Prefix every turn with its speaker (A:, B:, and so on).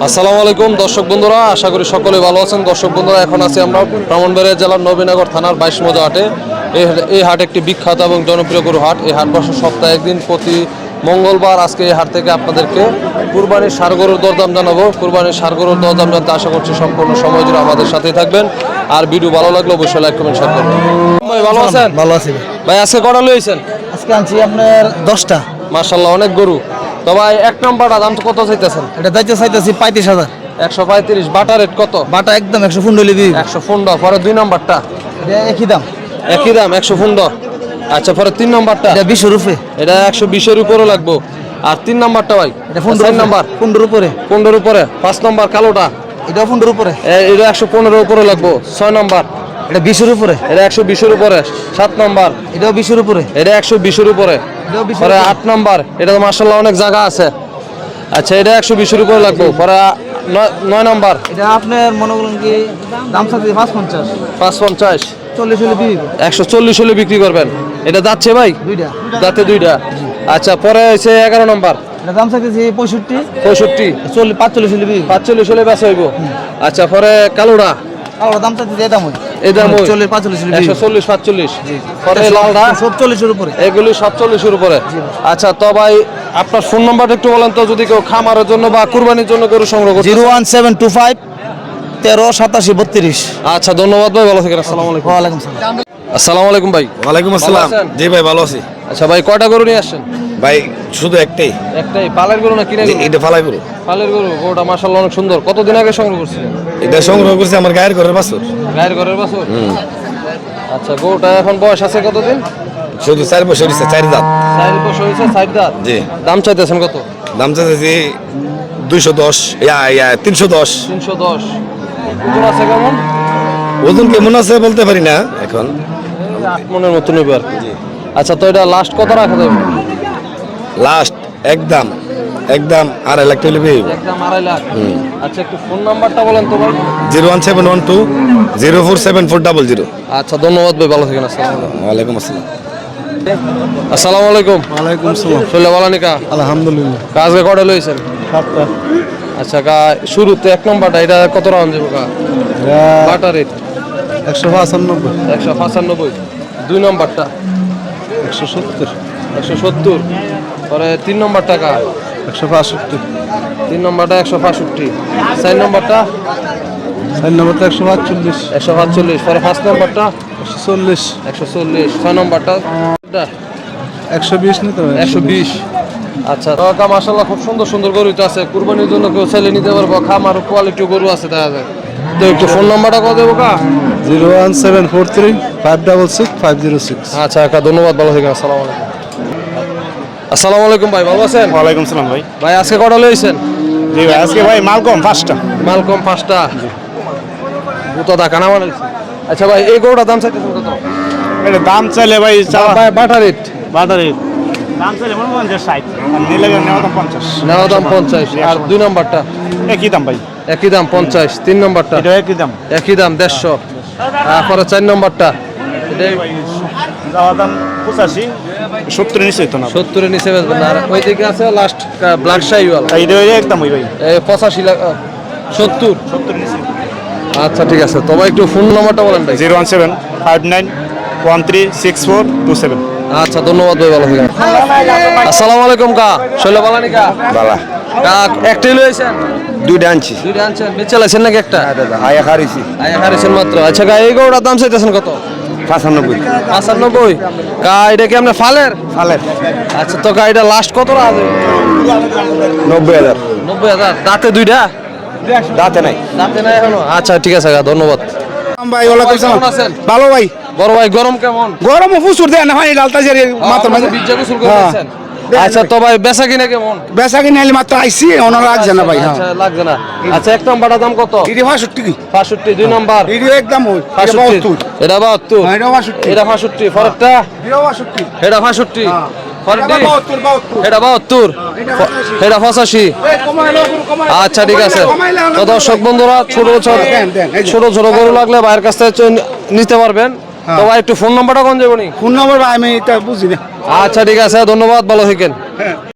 A: আসসালামু আলাইকুম দর্শক বন্ধুরা আশা করি সকলে ভালো আছেন। দর্শক বন্ধুরা এখন আছি আমরা ব্রাহ্মণবাড়িয়া জেলার নবীনগর থানার বাইশ মজা হাটে এই হাট- একটি বিখ্যাত এবং জনপ্রিয় গরু হাট। এই হাট বসে সপ্তাহে একদিন প্রতি মঙ্গলবার আজকে এই হাট থেকে আপনাদেরকে কুরবানির সার গরুর দরদাম জানাব। কুরবানির সার গরুর দরদাম জানতে আশা করছি সম্পূর্ণ সময় জুড়ে আমাদের সাথেই থাকবেন। আর ভিডিও ভালো লাগলে অবশ্যই লাইক কমেন্ট শেয়ার করবেন। ভাই ভালো আছেন?
B: ভালো আছি
A: ভাই। আজকে কটা লইছেন?
B: আজকে আনছি আপনার দশটা।
A: মার্শাল্লাহ অনেক গরু। তো ভাই এক নম্বরটা দাম কত চাইতেছেন?
B: এটা দায়িত্ব চাইতেছি পঁয়ত্রিশ হাজার।
A: একশো পঁয়ত্রিশ বাটার রেট কত?
B: বাটা একদম একশো ফুন্ডলি বিবি
A: একশো ফুন্ড পরে দুই নম্বরটা?
B: একই দাম।
A: একই দাম একশো ফুন্ড। আচ্ছা পরে তিন নম্বরটা?
B: এটা বিশ রুপে
A: এটা একশো বিশের উপরে লাগবো। আর তিন নম্বরটা ভাই?
B: এটা
A: চার নম্বর?
B: ফুন্ডুর উপরে।
A: পনেরোর উপরে। পাঁচ নম্বর কালোটা?
B: এটাও ফুন্ডুর উপরে।
A: এটা একশো পনেরোর উপরে লাগবো। ছয় নম্বর?
B: এটা বিশের উপরে।
A: এটা একশো বিশের উপরে। সাত নম্বর?
B: এটাও বিশের উপরে।
A: এটা একশো বিশের উপরে। পরে আট নম্বর এটা তো মার্শাল্লাহ অনেক জায়গা আছে। আচ্ছা এটা একশো বিশের উপরে লাগবো। পরে নয়- নম্বর।
B: এটা আপনার মনে করুন কি দাম চাইতেছি পাঁচ পঞ্চাশ
A: পাঁচ পঞ্চাশ
B: চল্লিশ হলে বিবি
A: একশো চল্লিশ হলে বিক্রি করবেন। এটা যাচ্ছে ভাই?
B: দুইটা।
A: দাঁতে দুইটা। আচ্ছা পরে হচ্ছে এগারো নম্বর।
B: দাম চাইতেছি পঁয়ষট্টি।
A: পঁয়ষট্টি।
B: চল্লিশ পাঁচচল্লিশ হলে
A: পাঁচচল্লিশ হলে বেচা হইব। আচ্ছা পরে কালোটা
B: আর দাম এই দাম ওই
A: এই দাম
B: চল্লিশ পাঁচচল্লিশ
A: একশো চল্লিশ পাঁচচল্লিশ পরে লালটা
B: সব উপরে।
A: এগুলি সাতচল্লিশের উপরে। আচ্ছা তো ভাই আপনার ফোন নাম্বারটা একটু বলেন তো যদি কেউ খামারের জন্য বা কুরবানির জন্য গরু সংগ্রহ করতে
B: zero one seven two five তেরো সাতাশি বত্রিশ।
A: আচ্ছা ধন্যবাদ ভাই ভালো থাকেন আসসালামু আলাইকুম।
B: ওয়ালাইকুম সালাম।
A: আসসালামু আলাইকুম ভাই।
C: ওয়ালাইকুম আসসালাম। জি ভাই ভালো আছি।
A: আচ্ছা ভাই কয়টা গরু নিয়ে আসছেন?
C: ভাই শুধু একটাই।
A: একটাই পালের গরু না কিনে
C: এটা ফালাই করো
A: পালের গরু গরুটা মাসাল্লাহ অনেক সুন্দর। কতদিন আগে সংগ্রহ করছিলেন?
C: এটা সংগ্রহ করছে আমার গায়ের ঘরের বাছুর।
A: গায়ের ঘরের বাছুর? আচ্ছা গরুটা এখন বয়স আছে কতদিন?
C: শুধু চার বছর হচ্ছে চার দাঁত।
A: চার বছর হয়েছে সাইড দাঁত?
C: জি।
A: দাম চাইতেছেন কত?
C: দাম চাইতেছি দুইশো দশ ইয়া ইয়া তিনশো দশ।
A: তিনশো দশ। ওজন আছে কেমন?
C: ওজন কেমন আছে বলতে পারি না এখন।
A: মনের মতো নেবে আর কি। আচ্ছা তো এটা লাস্ট কত রাখা যাবে?
C: লাস্ট একদম একদম আড়াই লাখ টাকা নেবে
A: একদম আড়াই লাখ। আচ্ছা একটু ফোন নাম্বারটা বলেন তো ভাই
C: zero one seven one two zero four seven four double zero.
A: আচ্ছা ধন্যবাদ ভাই ভালো থাকেন আসসালামু আলাইকুম।
C: ওয়ালাইকুম আসসালাম।
A: আসসালামু আলাইকুম।
B: ওয়ালাইকুম সালাম
A: শৈলা বালানিকা?
B: আলহামদুলিল্লাহ।
A: কাজে কটা লইছেন?
B: সাতটা।
A: আচ্ছা কা শুরুতে এক নম্বরটা এটা কত রাউন্ড যাব কা? বাটা রেট?
B: একশো পঁচানব্বই।
A: একশো পঁচানব্বই। দুই নম্বরটা?
B: একশো সত্তর।
A: একশো সত্তর। পরে তিন নম্বর টাকা
B: একশো বাষট্টি।
A: তিন নম্বরটা একশো পাঁষট্টি চার নম্বরটা?
B: চার নম্বরটা একশো পাঁচচল্লিশ
A: একশো পাঁচচল্লিশ পরে পাঁচ নম্বরটা?
B: একশো চল্লিশ।
A: একশো চল্লিশ। ছয় নম্বরটা?
B: একশো বিশ নিতে হবে।
A: একশো বিশ। আচ্ছা তো মাসাল্লাহ খুব সুন্দর সুন্দর গরু তো আছে। কুরবানির জন্য কেউ ছেলে নিতে পারব। খামার কোয়ালিটি গরু আছে দেখা যায়। তো একটু ফোন নাম্বারটা কত দেবো কা
B: zero one seven four three five double six five zero six.
A: আচ্ছা একটা ধন্যবাদ ভালো থাকেন আসসালামু আলাইকুম। আসসালামু আলাইকুম ভাই ভালো আছেন?
D: ওয়ালাইকুম সালাম ভাই।
A: ভাই আজকে কটা লইছেন
D: জি ভাই আজকে ভাই মালকম পাঁচটা। মাল কম পাঁচটা
A: তো দা কানা মানে আচ্ছা ভাই এই গরুটা দাম চাইতেছেন কত?
D: এটা দাম চাইলে ভাই
A: ভাই বাটা রেট
D: বাটা রেট দাম চাইলে মনে করেন যে 60 নিলে নেওয়া দাম 50
A: নেওয়া দাম 50 আর দুই নাম্বারটা?
D: একই দাম ভাই।
A: একই দাম 50 তিন নাম্বারটা?
D: এটা একই দাম।
A: একই দাম 150 তারপরে চার নাম্বারটা? এটা
D: যাওয়া দাম 85 সত্তরের নিচে তো না।
A: সত্তরের নিচে বেচবেন আর ওই দিকে আছে লাস্ট ব্লাড শাইওয়াল
D: এটা ওই একদম ওই ভাই
A: পঁচাশি লাখ সত্তর।
D: সত্তর নিচে।
A: আচ্ছা ঠিক আছে। তবে একটু ফোন নম্বরটা বলেন ভাই।
D: Zero one seven five nine one three six four two seven.
A: আচ্ছা ধন্যবাদ ভাই ভালো থাকেন। আসসালামু আলাইকুম কা। শৈল বালানি কা?
C: বালা।
A: কা একটাই লয়েছেন
C: দুইটা আনছি।
A: দুইটা আনছেন? বেচে লাইছেন নাকি একটা?
C: হ্যাঁ, আয়া খারিছি
A: আয়া খারিছেন মাত্র। আচ্ছা গা এই গৌড়ার দাম চাইতেছেন কত?
C: পঁচানব্বই।
A: পঁচানব্বই? কা এটা কি আপনার ফালের?
C: ফালের।
A: আচ্ছা তো কা এটা লাস্ট কত আছে
C: নব্বই হাজার।
A: নব্বই হাজার। দাঁতে দুইটা?
C: দাঁতে নাই।
A: দাঁতে নাই এখনও? আচ্ছা ঠিক আছে ধন্যবাদ।
D: ভাই ওয়ালাইকুম
A: কেমন
D: ভালো ভাই।
A: বড় ভাই গরম কেমন?
D: গরম প্রচুর দেয় না ভাই ডালতা যে মাত্র
A: করে
D: হ্যাঁ।
A: আচ্ছা তো ভাই বেচা কিনা কেমন?
D: বেচা কিনে আইলে মাত্র আইসি ওনার লাগছে না ভাই হ্যাঁ।
A: আচ্ছা লাগছে না। আচ্ছা এক নম্বরটা দাম কত?
D: ইডি ভাষট্টি কি
A: পাঁষট্টি দুই নম্বর।
D: ইডি একদম ওই এটা বাহাত্তর।
A: এটা
D: হ্যাঁ, বাষট্টি।
A: ফরকটা
D: এটা বাষট্টি।
A: এটা
D: হ্যাঁ। বাহাত্তর।
A: এটা
D: পঁচাশি।
A: আচ্ছা ঠিক আছে। তো দর্শক বন্ধুরা ছোট ছোট
D: দেন, দেন,
A: ছোট ছোট গরু লাগলে ভাইয়ের কাছ থেকে নিতে পারবেন। তো ভাই একটু ফোন নাম্বারটা কোন যাবনি
D: ফোন নম্বর আমি বুঝি না
A: আচ্ছা ঠিক আছে ধন্যবাদ ভালো থাকেন।